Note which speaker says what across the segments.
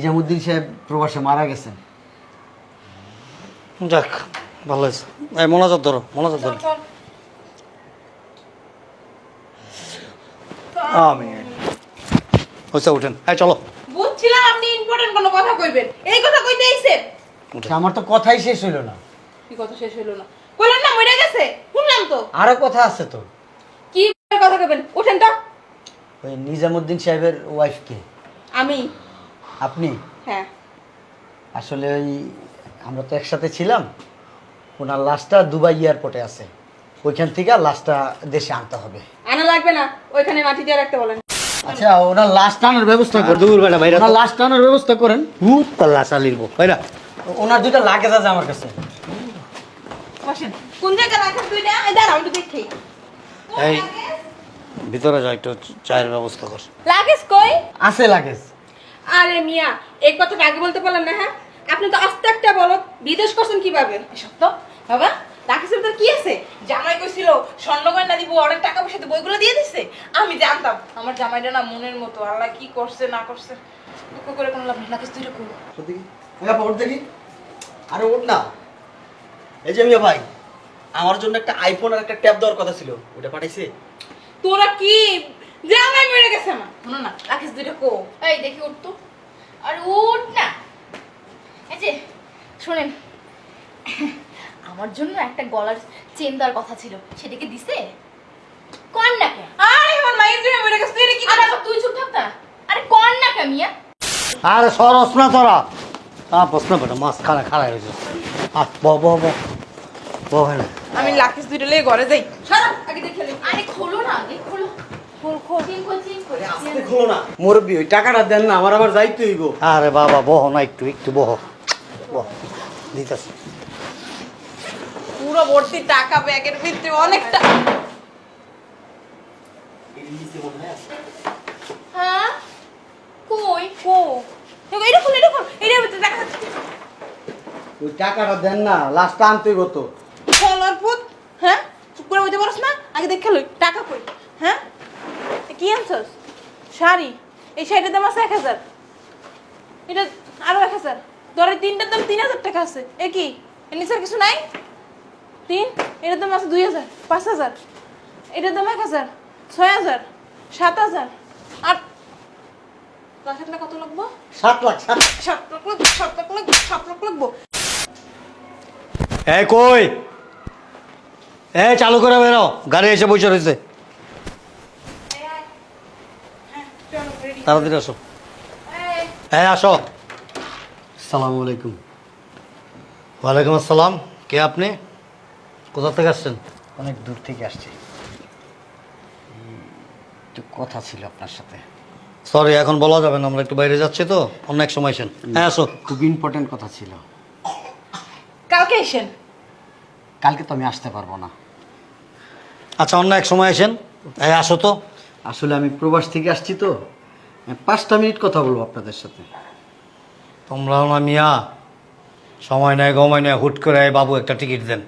Speaker 1: নিজামুদ্দিন সাহেব প্রবাসে মারা গেছেন।
Speaker 2: যাক ভালো হয়েছে। এই মনোযোগ ধরো মনোযোগ ধরো। আমি হয়েছে উঠেন। এই চলো।
Speaker 3: বুঝছিলাম আপনি ইম্পর্টেন্ট কোনো কথা কইবেন। এই কথা কইতে আইছেন
Speaker 1: আমার তো কথাই শেষ হইল না।
Speaker 3: কি কথা শেষ হলো না? কইলেন না মরে গেছে। শুনলাম তো।
Speaker 1: আরও কথা আছে তো
Speaker 3: কি কথা কইবেন? উঠেন তো।
Speaker 1: ওই নিজামুদ্দিন সাহেবের ওয়াইফ কে।
Speaker 3: আমি?
Speaker 1: আপনি?
Speaker 3: হ্যাঁ।
Speaker 1: আসলে ওই আমরা তো একসাথে ছিলাম ওনার লাশটা দুবাই এয়ারপোর্টে আছে। ওইখান থেকে লাশটা দেশে আনতে হবে।
Speaker 3: আনা লাগবে না ওইখানে মাটি দিয়ে রাখতে বলেন।
Speaker 1: আচ্ছা ওনার লাশ টানার ব্যবস্থা করেন।
Speaker 2: দূর বেটা বাইরে
Speaker 1: ওনার লাশ টানার ব্যবস্থা করেন।
Speaker 2: হুত পাল্লা চালিব বাইরা
Speaker 1: ওনার দুইটা লাগেজ আছে আমার কাছে।
Speaker 3: বসেন। কোন জায়গায় রাখেন দুইটা? এই দাঁড়াও একটু দেখি।
Speaker 2: এই ভিতরে যাও একটু চায়ের ব্যবস্থা কর।
Speaker 3: লাগেজ কই?
Speaker 1: আছে লাগেজ।
Speaker 3: আরে মিয়া এই কথাটা আগে বলতে পারলেন না হ্যাঁ? আপনি তো আস্তে একটা বলো বিদেশ করছেন কীভাবে? এসব তো বাবা রাখিসের ভিতর কি আছে? জামাই কইছিল স্বর্ণ গয়না দিব অনেক টাকা পয়সা দিব ওইগুলো দিয়ে দিছে। আমি জানতাম আমার জামাইটা না মনের মতো আল্লাহ কি করছে না করছে। দুঃখ করে কোনো লাভ নেই। রাখিস তুই রাখো
Speaker 1: দেখি ওট দেখি। আরে ওট না। এই যে মিয়া ভাই আমার জন্য একটা আইফোন আর একটা ট্যাব দেওয়ার কথা ছিল ওটা পাঠাইছে?
Speaker 3: তোরা কি জামাই মরে গেছে আমার। শোনো না রাখিস দুইটা কো।
Speaker 4: এই দেখি উঠ তো। আর উঠ না। এই যে শোনেন আমার জন্য একটা গলার চেন দেওয়ার কথা ছিল সেটাকে দিছে? কন না কে
Speaker 3: আরে আমার মায়ের জন্য মরে গেছে তুই কি
Speaker 4: আরে তুই চুপ থাক না আরে কন না কে মিয়া।
Speaker 2: আরে সরস না তোরা। হ্যাঁ প্রশ্ন বেটা মাছ খানা খাড়া হয়েছে। বহ বহ বহ বহ না।
Speaker 3: আমি লাখিস দুইটা লিয়ে ঘরে যাই। সারা আগে দেখে নে।
Speaker 4: আরে খোলো না আগে খোলো।
Speaker 1: মুরব্বী ওই টাকাটা দেন না আমার আবার যাইতে হইব।
Speaker 2: আরে বাবা বহ না একটু একটু বহ। বহ দিতেছি।
Speaker 3: পুরো ভর্তি টাকা ব্যাগের ভিতরে অনেকটা।
Speaker 4: হ্যাঁ? কই
Speaker 3: কো? দেখো এটা খুল এটা খুল এটার ভিতরে টাকা
Speaker 1: ওই টাকাটা দেন না লাস্টটা আনতে হইব তো।
Speaker 3: পুত হ্যাঁ? চুপ করে বইতে পারছ না? আগে দেখে লই টাকা কই? হ্যাঁ? কি আনছস? শাড়ি। এই শাড়িটার দাম আছে এক হাজার। এটা আরও এক হাজার। ধরে তিনটার দাম তিন হাজার টাকা আছে। এ কি? এর নিচে কিছু নাই? তিন? এটার দাম আছে দুই হাজার পাঁচ হাজার। এটার দাম এক হাজার ছয় হাজার সাত হাজার আট দশ হাজার কত লাগবো?
Speaker 1: সাত লাখ সাত
Speaker 3: লাখ। লাগবো সাত লাখ লাগবো সাত লাখ লাগবো।
Speaker 2: এই কই? এই চালু করে বেরো গাড়ি এসে বসে রয়েছে। তাড়াতাড়ি আসো। হ্যাঁ আসো।
Speaker 1: সালাম আলাইকুম।
Speaker 2: ওয়ালাইকুম আসসালাম। কে আপনি? কোথা থেকে আসছেন?
Speaker 1: অনেক দূর থেকে আসছি। একটু কথা ছিল আপনার সাথে।
Speaker 2: সরি এখন বলা যাবে না আমরা একটু বাইরে যাচ্ছি তো। অন্য এক সময় আসেন। হ্যাঁ আসো।
Speaker 1: খুব ইম্পর্টেন্ট কথা ছিল।
Speaker 3: কালকে এসেন
Speaker 1: কালকে তো আমি আসতে পারব না।
Speaker 2: আচ্ছা অন্য এক সময় আসেন। হ্যাঁ আসো তো।
Speaker 1: আসলে আমি প্রবাস থেকে আসছি তো। পাঁচটা মিনিট কথা বলব আপনাদের সাথে।
Speaker 2: তোমরাও না মিয়া সময় নেয় গময় নেয় হুট করে এই বাবু একটা টিকিট দেন।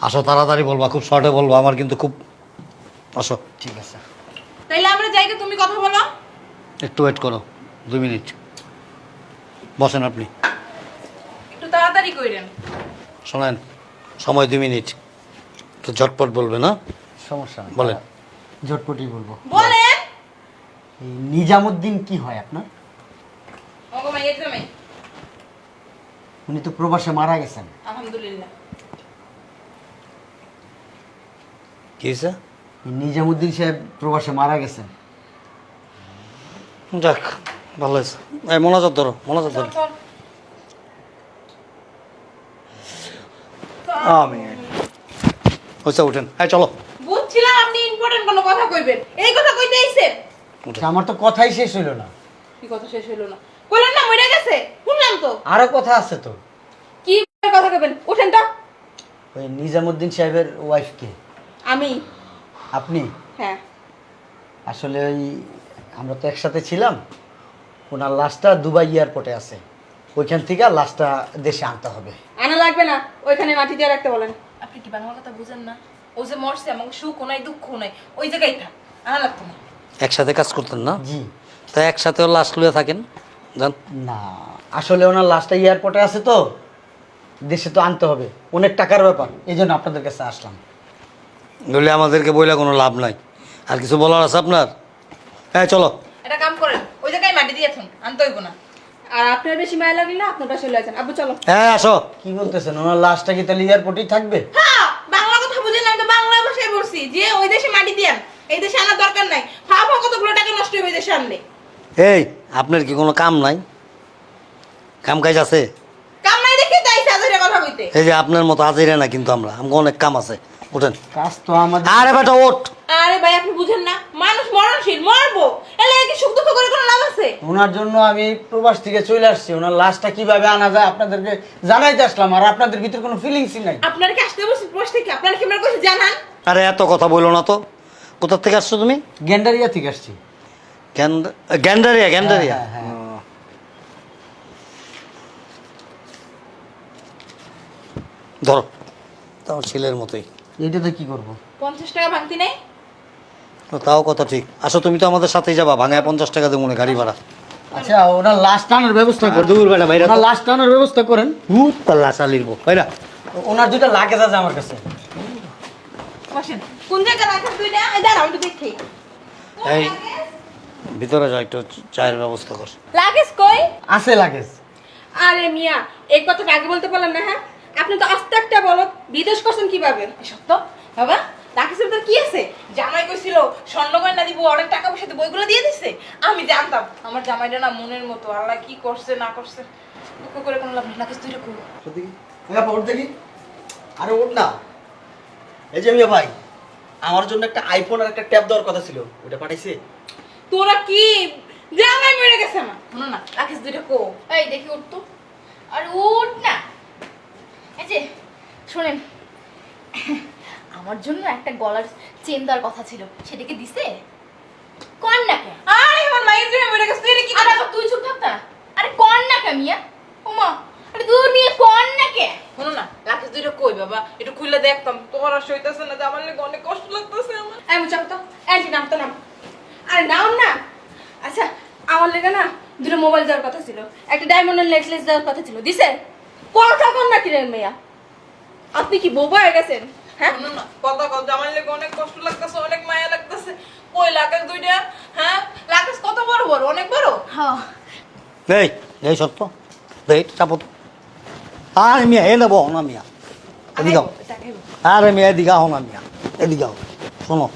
Speaker 2: আসো তাড়াতাড়ি বলবা খুব শর্টে বলব আমার কিন্তু খুব আসো।
Speaker 1: ঠিক আছে।
Speaker 3: তাইলে আমরা জায়গা তুমি কথা বলো।
Speaker 2: একটু ওয়েট করো দুই মিনিট। বসেন আপনি।
Speaker 3: একটু তাড়াতাড়ি কইরেন।
Speaker 2: শোনেন সময় দুই মিনিট। তো ঝটপট বলবে না
Speaker 1: সমস্যা নেই।
Speaker 2: বলেন।
Speaker 1: ঝটপটি বলব।
Speaker 3: বলেন।
Speaker 1: এই নিজামুদ্দিন কি হয় আপনার? উনি তো প্রবাসে মারা গেছেন।
Speaker 3: আলহামদুলিল্লাহ।
Speaker 2: কি হয়েছে?
Speaker 1: নিজামুদ্দিন সাহেব প্রবাসে মারা গেছেন।
Speaker 2: যাক ভালো হয়েছে। এই মনোযোগ ধরো মনোযোগ ধরো। আমি হয়েছে উঠেন। এই চলো।
Speaker 3: বুঝছিলাম আপনি ইম্পর্টেন্ট কোনো কথা কইবেন। এই কথা কইতে আইছেন।
Speaker 1: আমার তো কথাই শেষ হইল না।
Speaker 3: কি কথা শেষ হলো না? কইলেন না মরে গেছে। শুনলাম তো।
Speaker 1: আরও কথা আছে তো।
Speaker 3: কি কথা কইবেন? উঠেন তো।
Speaker 1: ওই নিজামুদ্দিন সাহেবের ওয়াইফকে
Speaker 3: আমি।
Speaker 1: আপনি?
Speaker 3: হ্যাঁ।
Speaker 1: আসলে ওই আমরা তো একসাথে ছিলাম। ওনার লাশটা দুবাই এয়ারপোর্টে আছে। ওইখান থেকে লাশটা দেশে আনতে হবে।
Speaker 3: আনা লাগবে না। ওইখানে মাটি দিয়ে রাখতে বলেন। আপনি কি বাংলা কথা বুঝেন না? ও যে মরছে আমাকে সুখ নাই দুঃখ নাই। ওই জায়গায় থাক। আনা লাগতো না।
Speaker 2: একসাথে কাজ করতেন না?
Speaker 1: জি।
Speaker 2: তা একসাথেও লাশ লুয়ে থাকেন? যান।
Speaker 1: না আসলে ওনার লাস্টটা এয়ারপোর্টে আছে তো দেশে তো আনতে হবে। অনেক টাকার ব্যাপার এই জন্য আপনাদের কাছে আসলাম।
Speaker 2: বললে আমাদেরকে বইলে কোনো লাভ নাই। আর কিছু বলার আছে আপনার? হ্যাঁ চলো।
Speaker 3: এটা কাম করেন ওই জায়গায় মাটি দিয়েছেন আনতে হইব না।
Speaker 5: আর আপনার বেশি মায়া লাগলে না আপনার পাশে লয়ে যান। আব্বু চলো।
Speaker 2: হ্যাঁ আসো।
Speaker 1: কি বলতেছেন? ওনার লাশটা কি তাহলে এয়ারপোর্টেই থাকবে?
Speaker 3: হ্যাঁ বাংলা কথা বুঝেন আমি তো বাংলা ভাষায় বলছি। যে ওই দেশে মাটি দিয়ান এই দেশে আনার দরকার নাই। কতগুলো টাকা নষ্ট হবে এই দেশে আনলে?
Speaker 2: এই আপনার কি কোনো কাম নাই? কাম কাজ আছে?
Speaker 3: কাম নাই দেখে তাই সাজরে কথা কইতে।
Speaker 2: এই যে আপনার মতো হাজিরে না কিন্তু আমরা আমাকে অনেক কাম আছে। ওঠেন
Speaker 1: কাজ তো আমাদের
Speaker 2: আরে বেটা ওঠ।
Speaker 3: আরে ভাই আপনি বুঝেন না মানুষ মরণশীল মরবো। এলে কি সুখ দুঃখ করে কোনো লাভ আছে?
Speaker 1: ওনার জন্য আমি প্রবাস থেকে চলে আসছি ওনার লাশটা কীভাবে আনা যায় আপনাদেরকে জানাইতে আসলাম আর আপনাদের ভিতরে কোনো ফিলিংসই নাই।
Speaker 3: আপনার কি আসতে বলছি প্রশ্ন থেকে? আপনার কি আমার কাছে জানান।
Speaker 2: আরে এত কথা বলল না তো। কোথার থেকে আসছো তুমি?
Speaker 1: গ্যান্ডারিয়া থেকে আসছি।
Speaker 2: গ্যান্ড- গ্যান্ডারিয়া গ্যান্ডারিয়া।
Speaker 1: হ্যাঁ, হ্যাঁ,
Speaker 2: ও। ধরো। তোমার ছেলের মতোই।
Speaker 1: এইটাতে কি করব?
Speaker 3: পঞ্চাশ টাকা ভাঙতি নেই?
Speaker 2: তাও কথা ঠিক। আসো তুমি তো আমাদের সাথেই যাবা। ভাঙায় পঞ্চাশ টাকা দেবো মনে গাড়ি ভাড়া।
Speaker 1: আচ্ছা ওনার লাস্ট আনার ব্যবস্থা করেন।
Speaker 2: দূর বাইরে
Speaker 1: ওনার লাস্ট আনার ব্যবস্থা করেন।
Speaker 2: ভূত পাল্লা চালিয়ে বাইরা।
Speaker 1: ওনার দুইটা লাগেজ আছে আমার কাছে।
Speaker 3: বসেন কোন জায়গায় রাখার দুইটা? দাঁড়াও একটু দেখি।
Speaker 2: এই ভিতরে যাও একটু চায়ের ব্যবস্থা কর।
Speaker 5: লাগেজ কই?
Speaker 1: আছে লাগেজ।
Speaker 5: আরে মিয়া এই কথাটা আগে বলতে পারলাম না হ্যাঁ? আপনি তো আস্তে একটা বলো বিদেশ করছেন কীভাবে?
Speaker 3: সত্য? বাবা রাখিসের তোর কি আছে? জামাই কইছিল স্বর্ণ গয়না দিব অনেক টাকা পয়সা দিব ওইগুলো দিয়ে দিছে। আমি জানতাম আমার জামাইটা না মনের মতো আল্লাহ কি করছে না করছে। দুঃখ করে কোনো লাভ নেই রাখিস তুই রেখো
Speaker 1: সত্যি কি? হ্যাঁ ওঠ দেখি। আরে ওঠ না। এই যে মিয়া ভাই আমার জন্য একটা আইফোন আর একটা ট্যাব দেওয়ার কথা ছিল ওটা পাঠাইছে?
Speaker 3: তোরা কি? জামাই মরে গেছে না শোনো না রাখিস দুইটা কো।
Speaker 4: এই দেখি উঠ তো। আর উঠ না। এই যে শোনেন আমার জন্য একটা গলার চেন দেওয়ার কথা ছিল সেটাকে দিছে? কর না কে
Speaker 3: আরে আমার মায়ের জন্য মরে গেছে তুই কি
Speaker 4: আরে তুই চুপ থাক না। আরে কর না কে মিয়া? ওমা আরে দূর নিয়ে কর না কে?
Speaker 3: শোনো না রাখিস দুইটা কই বাবা? একটু খুলে দেখতাম সইতেছে না যে আমার লেগে অনেক কষ্ট লাগতেছে আমার।
Speaker 5: তো নাম তো নাম। আরে নাম না। আচ্ছা আমার লেগে না দুটো মোবাইল দেওয়ার কথা ছিল। একটা ডায়মন্ডের নেকলেস দেওয়ার কথা ছিল দিছে? কথা কন না কিরেন মেয়া। আপনি কি বোবা হয়ে গেছেন? হ্যাঁ?
Speaker 3: কথা কথা আমার লেগে অনেক কষ্ট লাগতেছে অনেক মায়া লাগতেছে। কই দুইটা? হ্যাঁ? কত বড় বড়? অনেক বড়?
Speaker 4: হ্যাঁ।
Speaker 2: এই এই সত্য। চাপো তো। আরে মিয়া এ নেব না মিয়া এদিকে। আরে মেয়ে এদিকে আও না মিয়া এদিকে শোনো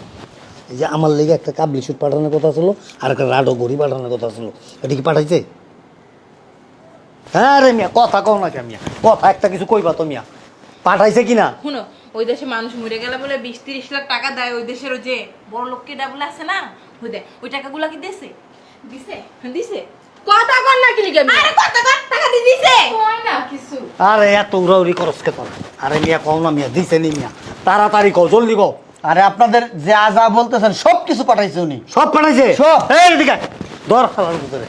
Speaker 2: এই যে আমার লেগে একটা কাবলি শুট পাঠানোর কথা ছিল আর একটা রাডো গড়ি পাঠানোর কথা ছিল এটা কি পাঠাইছে হ্যাঁ রে মিয়া কথা কও না কে মিয়া কথা একটা কিছু কইবা তো মিয়া পাঠাইছে কি না
Speaker 3: শুনো ওই দেশে মানুষ মরে গেলে বলে বিশ তিরিশ লাখ টাকা দেয় ওই দেশের ওই যে বড় লোককে ডাবলে আছে না ওই দেয় ওই টাকাগুলো কি দিছে দিছে হ্যাঁ, দিছে
Speaker 5: কথা কন না কি লিগে
Speaker 3: আরে কত কত টাকা দিয়ে দিছে।
Speaker 4: কয় না কিছু?
Speaker 2: আরে এত উড়াউড়ি করস কে তোর আরে মিয়া কও না মিয়া দিছে নি মিয়া। তাড়াতাড়ি কও জলদি কও।
Speaker 1: আরে আপনাদের যা যা বলতেছেন সব কিছু পাঠাইছে উনি।
Speaker 2: সব পাঠাইছে?
Speaker 1: সব।
Speaker 2: এই ভিতরে।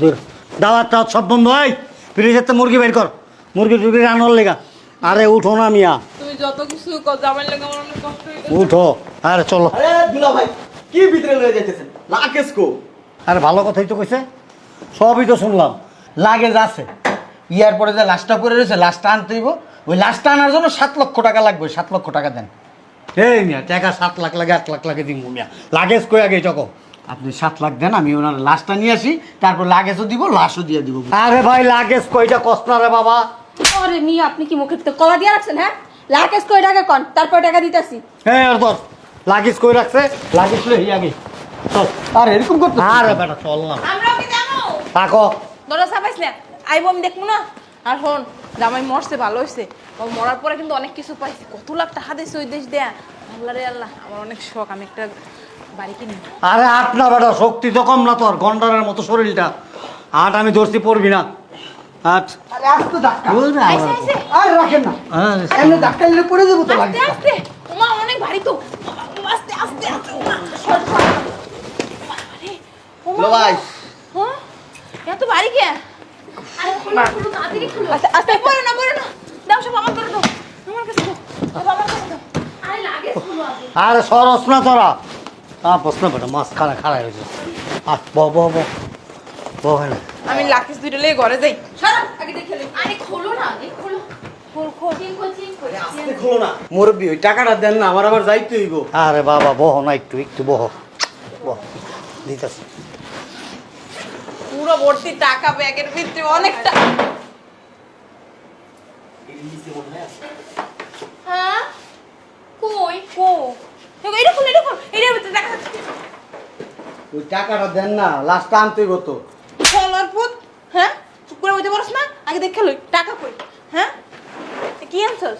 Speaker 2: দূর। দাওয়াত টাওয়াত সব বন্ধ হয় ফ্রিজের তো মুরগি বের কর। মুরগি টুরগি রান্নার লেগা। আরে উঠো না মিয়া।
Speaker 3: তুমি যত কিছু কথা আমার লেগে আমার অনেক কষ্ট
Speaker 2: উঠো। আরে চলো।
Speaker 6: আরে দুলা ভাই কি ভিতরে লয়ে যাইতেছেন? লাকেশ কো।
Speaker 2: আরে ভালো কথাই তো কইছে। সবই তো শুনলাম।
Speaker 1: লাগেজ আছে। এয়ারপোর্টে যে লাশটা পরে রয়েছে লাশটা আনতে হইব। ওই লাশটা আনার জন্য সাত লক্ষ টাকা লাগবে সাত লক্ষ টাকা দেন।
Speaker 2: এই মিয়া টাকা সাত লাখ লাগে আট লাখ লাগে দিব মিয়া। লাগেজ কই আগে চকো?
Speaker 1: আপনি সাত লাখ দেন আমি ওনার লাশটা নিয়ে আসি তারপর লাগেজও দিব লাশও দিয়ে দিব।
Speaker 2: আরে ভাই লাগেজ কইটা কষ্ট না রে বাবা।
Speaker 5: আরে মিয়া আপনি কি মুখে তো কলা দিয়ে রাখছেন হ্যাঁ? লাগেজ কই টাকা কন? তারপর টাকা দিতেছি।
Speaker 2: হ্যাঁ আর ধর লাগেজ কই রাখছে? লাগেজ লই আগে। চল।
Speaker 1: আর এরকম করতে
Speaker 2: আরে বেটা চল না।
Speaker 3: আমরাও কি
Speaker 2: থাকো।
Speaker 3: দরজা চাপাইছিলে? আইব আমি দেখব না? আর শোন জামাই মরছে ভালো হয়েছে ও মরার পরে কিন্তু অনেক কিছু পাইছি। কত লাখ টাকা দিয়েছে ওই দেশ দেয়া? আল্লাহ রে আল্লাহ আমার অনেক শখ আমি একটা বাড়ি কিনি।
Speaker 2: আরে আট না বেটা শক্তি তো কম না তোর গন্ডারের মতো শরীরটা। আট আমি ধরছি পড়বি না। আট।
Speaker 1: আরে আস্তে ধাক্কা।
Speaker 3: আইসে
Speaker 1: আর রাখেন না। এমনি ধাক্কা দিলে পড়ে যাব তো
Speaker 3: আস্তে
Speaker 1: লাগেজ
Speaker 3: আস্তে। ওমা অনেক ভারী তো। আস্তে আস্তে আস্তে ওমা সর সর ওমা,
Speaker 6: ভাই।
Speaker 3: এত ভারী কে
Speaker 4: আরে খুলো খুলো তাড়াতাড়ি খুলো।
Speaker 3: আস্তে আস্তে। পড়ে না পড়ে না। দাও সব আমার করে দাও। আমার কাছে দাও। আমার কাছে দাও।
Speaker 4: আরে লাগেজ
Speaker 2: আরে সরস না তোরা প্রশ্ন বেটা মাছ খানা খাড়াই হয়েছে আহ বহ বহ বহ বহ হয় না।
Speaker 3: আমি লাকিস দুইটা লেগে ঘরে যাই।
Speaker 5: সরো আগে দেখে লই
Speaker 4: আরে খোলো না আগে খোলো। খোল খোল। চেন খোল চেন খোল
Speaker 6: আস্তে খোলো না। মুরব্বী ওই টাকাটা দেন না আমার আবার যাইতে হইব।
Speaker 2: আরে বাবা বহ না একটু একটু বহ। বহ দিতেছি।
Speaker 3: পুরো ভর্তি টাকা ব্যাগের ভিতরে অনেকটা।
Speaker 4: হ্যাঁ? কই?
Speaker 3: কো? এটা খুল এটা খুল এটার ভিতরে টাকা
Speaker 6: ওই টাকাটা দেন না লাস্টটা আনতে হইব
Speaker 3: ফলার পুত হ্যাঁ? চুপ করে বইতে পারস না আগে দেখে লই টাকা কই হ্যাঁ? কি আনছস?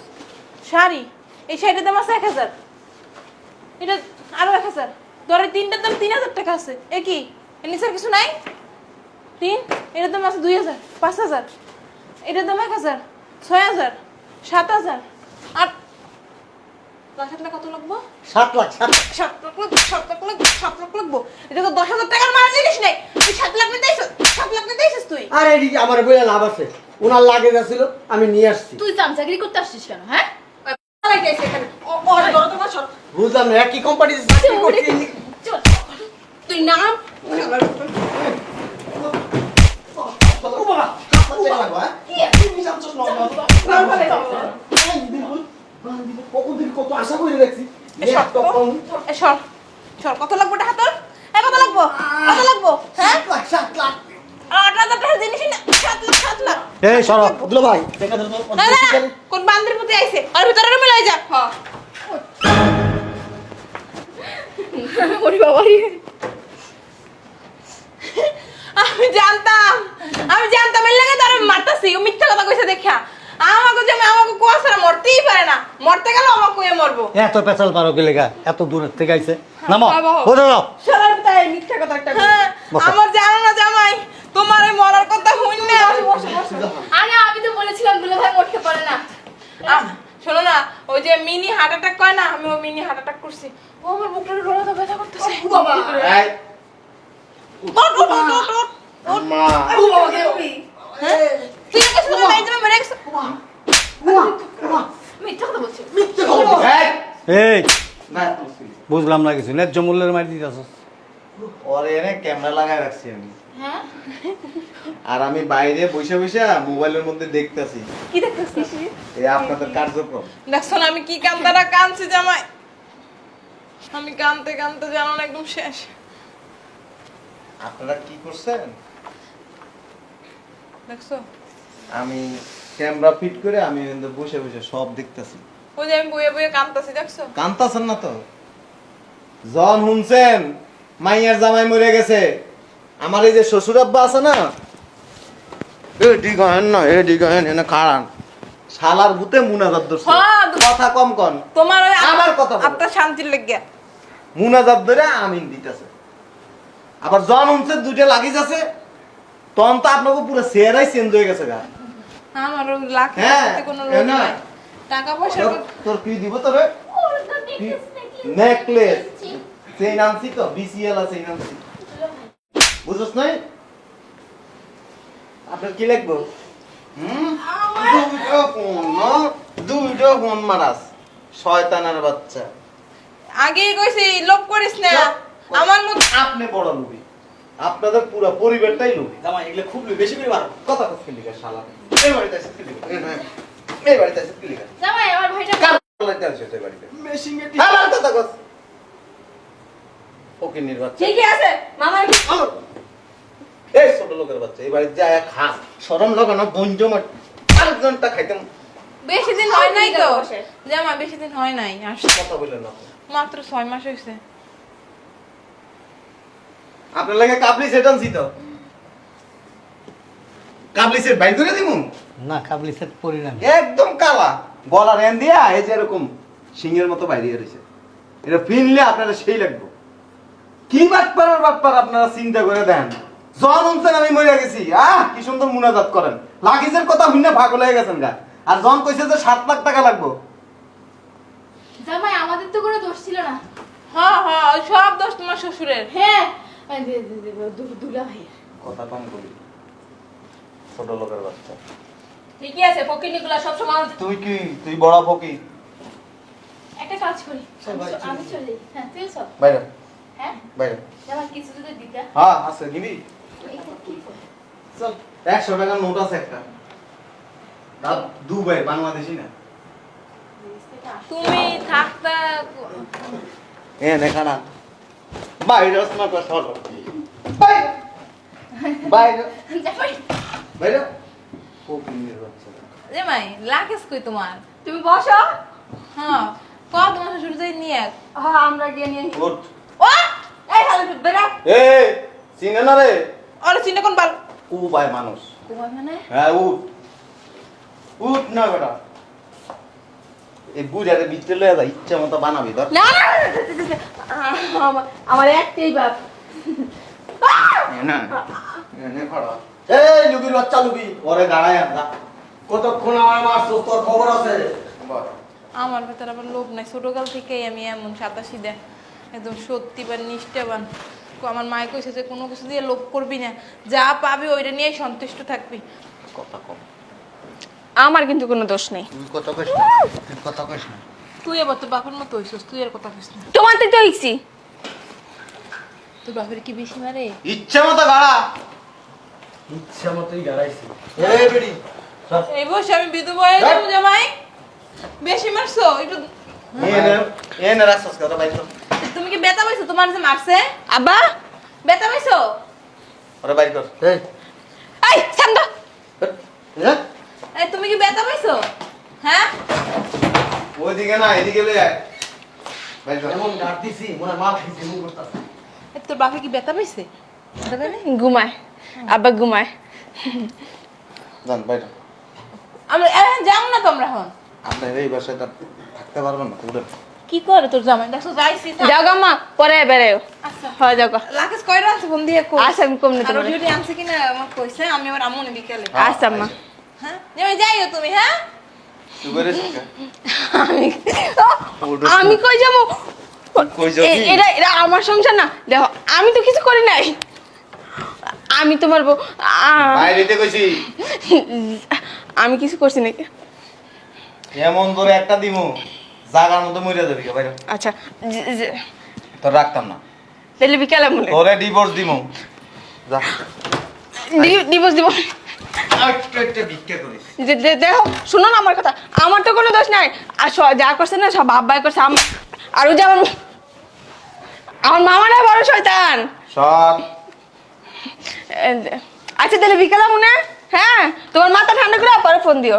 Speaker 3: শাড়ি এই শাড়িটার দাম আছে এক হাজার। এটা আরও এক হাজার। ধরে তিনটার দাম তিন হাজার টাকা আছে। এ কি? এর নিচের কিছু নাই? তিন এটার দাম আছে দুই হাজার পাঁচ হাজার। এটার দাম এক হাজার ছয় হাজার সাত হাজার আট। দশ হাজার টাকা কত লাগবো?
Speaker 2: সাত লাখ সাত লাখ।
Speaker 3: সাত লাগবো সাত লাখ লাগবো সাত লাখ লাগবো। এটা তো দশ হাজার টাকার মারা জিনিস নেই। তুই সাত লাখ নিতে সাত লাখ নিতে তুই?
Speaker 6: আরে আমার লাভ আছে। ওনার লাগে গেছিল আমি নিয়ে আসছি।
Speaker 4: তুই চামচাগিরি করতে আসছিস কেন হ্যাঁ?
Speaker 6: বুঝলাম না একই কোম্পানি চাকরি করছি
Speaker 5: চল। তুই নাম
Speaker 6: কত আশা করে রাখছি
Speaker 3: এ সর তো। এ সর। সর কত লাগবো টাকা তোর এ কত লাগবো? কত লাগবো? হ্যাঁ?
Speaker 6: সাত লাখ
Speaker 3: আট হাজার টাকার জিনিসই না। সাত লাখ সাত লাখ।
Speaker 2: এই সরো।
Speaker 6: দুলো ভাই
Speaker 3: না না না, কোন বান্দির প্রতি আইছে? আর ভিতরে রুমে লই যা।
Speaker 5: হ্যাঁ
Speaker 3: ওরে বাবা আমি জানতাম আমি জানতাম এর লাগে তার মারতাছি। ও মিথ্যা কথা কইছে দেখা। আমাকে যে আমাকে কুয়াশা মরতেই পারে না। মরতে গেলে আমাকে কুয়ে মরবো।
Speaker 2: এত পেছাল পারো কি লেগা? এত দূরের থেকে আইছে। নামো।
Speaker 3: বাবা।
Speaker 2: বসে যাও
Speaker 5: সরার তাই মিথ্যা কথা একটা
Speaker 3: হ্যাঁ আমার জানো না জামাই তোমার এই মরার কথা হইন না।
Speaker 4: আরে আমি তো বলেছিলাম দুলা ভাই মরতে পারে না।
Speaker 3: আহ, শোনো না ওই যে মিনি হার্ট অ্যাটাক কয় না আমি ওই মিনি হার্ট অ্যাটাক করছি। ও আমার বুকটা রোলা তো ব্যথা করতেছে।
Speaker 5: বাবা।
Speaker 6: এই।
Speaker 3: ওঠ।
Speaker 6: মা
Speaker 5: ও বাবা।
Speaker 3: হ্যাঁ? তুই মেরে
Speaker 4: মিথ্যা কথা বলছিস
Speaker 6: মিথ্যে এই
Speaker 2: বুঝলাম না কিছু ন্যায্য মূল্যের মারি দিতেছ
Speaker 7: ওর এনে ক্যামেরা লাগাই রাখছি আমি।
Speaker 4: হ্যাঁ?
Speaker 7: আর আমি বাইরে বসে বসে মোবাইলের মধ্যে দেখতেছি।
Speaker 3: কি দেখতেছিস?
Speaker 7: এই আপনাদের কার্যক্রম।
Speaker 3: দেখছ আমি কি কান্দাটা কানছি জামাই? আমি কানতে কানতে জানো না একদম শেষ।
Speaker 7: আপনারা কি করছেন?
Speaker 3: দেখছ?
Speaker 7: আমি ক্যামেরা ফিট করে আমি এখানে বসে বসে সব দেখতেছি।
Speaker 3: ওই যে আমি বইয়ে বইয়ে কানতাছি দেখছ?
Speaker 7: কান্তাছেন না তো? জন শুনছেন মাইয়ার জামাই মরে গেছে। আমার এই যে শ্বশুর আব্বা আছে না এ ডিগান না এ ডিগান এনে খাড়ান। শালার ভূতে মুনাজাত ধরছে।
Speaker 3: হ্যাঁ,
Speaker 7: কথা কম কন।
Speaker 3: তোমার ওই
Speaker 7: আমার কথা বলো।
Speaker 3: আত্মার শান্তির লেগে
Speaker 7: মুনাজাত ধরে আমিন দিতেছে। আবার জন উনছে দুইটা লাগিস আছে তখন তো আপনাকে পুরো চেহারাই চেঞ্জ হয়ে গেছে গা।
Speaker 3: আমার লাখ
Speaker 7: হ্যাঁ,
Speaker 3: কোনো নাই। টাকা পয়সা
Speaker 7: তোর- কি দিব তোরে? নেকলেস সেই নামছি তো বিসিএল আছে এই নামছি বুঝছ নাই? আপনার কি লাগবো? হুম? দুইটা ফোন না? দুইটা ফোন মারাস শয়তানের বাচ্চা।
Speaker 3: কইছি লোভ করিস না। আমার মতো
Speaker 7: আপনি বড় লোভী। আপনাদের পুরো পরিবারটাই লোভী।
Speaker 6: জামাই এগুলো খুব বেশি করে মারো।
Speaker 7: কথা কথা লিখা শালা। এই বাড়িতে আছে কি লিখা এই বাড়িতে আছে কি লিখা
Speaker 4: জামাই আমার ভাইটা
Speaker 7: কার লাইতে আছে এই বাড়িতে?
Speaker 6: মেশিং এ
Speaker 7: হ্যাঁ আমার কথা কথা ওকে নির্বাচন।
Speaker 5: ঠিকই আছে মামা
Speaker 7: এই ছোট লোকের বাচ্চা এই বাড়িতে যায় খা সরম লাগানো বঞ্জম আর ঘণ্টা খাইতাম।
Speaker 3: বেশি দিন হয় নাই তো। জামা বেশি দিন হয় নাই আসছে।
Speaker 7: কথা বললেন না
Speaker 3: মাত্র ছয় মাস হয়েছে
Speaker 7: আপনার লাগে কাবলি সেট আনছি তো। কাবলি সেট বাইর করে দিমু?
Speaker 2: না কাবলি সেট পরি না
Speaker 7: একদম কালা। গলা রেন দিয়া এই যে এরকম সিংহের মতো বাইরে রয়েছে। এটা ফিনলে আপনারা সেই লাগবে। কি বাটপার বাটপার আপনারা চিন্তা করে দেন? জন উনছেন আমি মরে গেছি। আহ কি সুন্দর মুনাজাত করেন। লাগেজের কথা শুনে ভাগ হয়ে গেছেন গা। আর জন কইছে যে সাত লাখ টাকা লাগবে।
Speaker 4: জামাই আমাদের তো কোনো দোষ ছিল না।
Speaker 3: হ্যাঁ হ্যাঁ সব দোষ তোমার শ্বশুরের।
Speaker 4: হ্যাঁ দুলা ভাইয়ের
Speaker 7: কথা কম করি। ছোট লোকের বাচ্চা।
Speaker 5: ঠিকই আছে ফকিনিগুলা সব সময়
Speaker 7: তুই কি? তুই বড় ফকি
Speaker 4: একটা কাজ করি। আমি চলে। হ্যাঁ তুই চল
Speaker 7: বাইরে।
Speaker 4: হ্যাঁ?
Speaker 7: বাইরে।
Speaker 4: জামাই কিছু যদি দিতে।
Speaker 7: হ্যাঁ আছে নিবি
Speaker 4: এটা কি করে?
Speaker 7: চল। একশো টাকার নোট আছে একটা। দুবাই বাংলাদেশি না।
Speaker 3: তুমি থাকতা
Speaker 7: এ দেখা না। বাইরে না কথা হলো বাইরে।
Speaker 3: মাই কই তোমার?
Speaker 5: তুমি বসো।
Speaker 3: হ্যাঁ তোমার নিয়ে।
Speaker 5: হ্যাঁ আমরা গিয়ে নিয়ে আসি।
Speaker 7: ওঠ
Speaker 5: ও এই হ্যালো বেরা।
Speaker 7: এ চিনে না রে?
Speaker 3: আরে চিনে কোন বাল?
Speaker 7: ও ভাই মানুষ।
Speaker 3: তোমার মানে?
Speaker 7: হ্যাঁ উঠ। উঠ না বেটা। এই বুড়ারে ভিতরে লয়ে যা ইচ্ছা মতো বানাবি ধর
Speaker 5: না আমার- একটাই বাপ
Speaker 7: না এই লুবির বাচ্চা লুবি ওরে গাড়ায় আর
Speaker 6: কতক্ষণ আমার মারছো তোর খবর আছে
Speaker 3: আমার ভেতর আবার লোভ নাই ছোটকাল থেকেই আমি এমন সাতাশি দেয় একদম সত্যিবান নিষ্ঠাবান আমার মায় কইছে যে কোনো কিছু দিয়ে লোভ করবি না যা পাবি ওইটা নিয়ে সন্তুষ্ট থাকবি
Speaker 7: কথা কম
Speaker 5: আমার কিন্তু কোনো দোষ নেই।
Speaker 1: তুই কথা কইস না তুই কথা কইস না।
Speaker 3: তুই এবার তোর বাপের মতো হইছিস তুই আর কথা কইস না।
Speaker 5: তোমার তো হইছি।
Speaker 3: তোর বাপের কি বেশি মারে?
Speaker 7: ইচ্ছা মতো গাড়া।
Speaker 6: ইচ্ছা মতোই গাড়াইছি।
Speaker 1: এই বেড়ি।
Speaker 3: এই বসে আমি বিধবা হয়ে যাব জামাই। বেশি মারছো একটু
Speaker 7: কথা কর।
Speaker 3: তুমি কি বেতা পাইছো? তোমার যে মারছে?
Speaker 5: আব্বা।
Speaker 3: বেতা পাইছো?
Speaker 7: ওরে বাইর কর।
Speaker 1: এই।
Speaker 5: এই শান্ত।
Speaker 1: হ্যাঁ
Speaker 3: এই তুমি কি বেতা পাইছো? হ্যাঁ?
Speaker 7: ওইদিকে না এদিকে লই আয়।
Speaker 1: এমন গাড় দিছি মনে মাল খাইছি মুখ করতাছে।
Speaker 3: তোর বাপে কি পাইছে?
Speaker 5: ঘুমায়। আব্বা ঘুমায়।
Speaker 7: জান বাইর
Speaker 3: আমরা এখন যাও না তোমরা এখন?
Speaker 7: আপনার এই বাসায় থাকতে পারবেন না উঠেন
Speaker 3: কি করে তোর জামাই? দেখছ যাইছি
Speaker 5: যাও গা মা পরে বেড়াও
Speaker 3: আচ্ছা।
Speaker 5: হয় যাও গা।
Speaker 3: লাকেশ কয়টা আছে ফোন দিয়ে কই?
Speaker 5: আচ্ছা, আমি কম নিতে
Speaker 3: আর ডিউটি আনছে কিনা আমার কইছে আমি বিকেলে।
Speaker 5: আচ্ছা মা
Speaker 3: হ্যাঁ? জামাই যাইও তুমি হ্যাঁ?
Speaker 5: আমি কই যাব? এটা এটা আমার সংসার না। দেখো আমি তো কিছু করি নাই। আমি তোমার বউ আমি কিছু করছি নাকি
Speaker 7: এমন ধরে একটা দিমু জাগার মতো মরে যাবি বাইরে।
Speaker 5: আচ্ছা
Speaker 7: তোর রাখতাম না।
Speaker 5: তাহলে বিকালে মনে
Speaker 7: তোরে ডিভোর্স দিমু। যা।
Speaker 5: ডিভোর্স দিব। দেখো শুনো না আমার কথা। আমার তো কোনো দোষ নাই। আর যা করছে না সব আব্বাই করছে। আমার আর ওই যে আমার আমার মামারা বড় শয়তান।
Speaker 7: সব।
Speaker 5: আচ্ছা তাহলে বিকেলে মনে হ্যাঁ তোমার মাথা ঠান্ডা করে আবার ফোন দিও।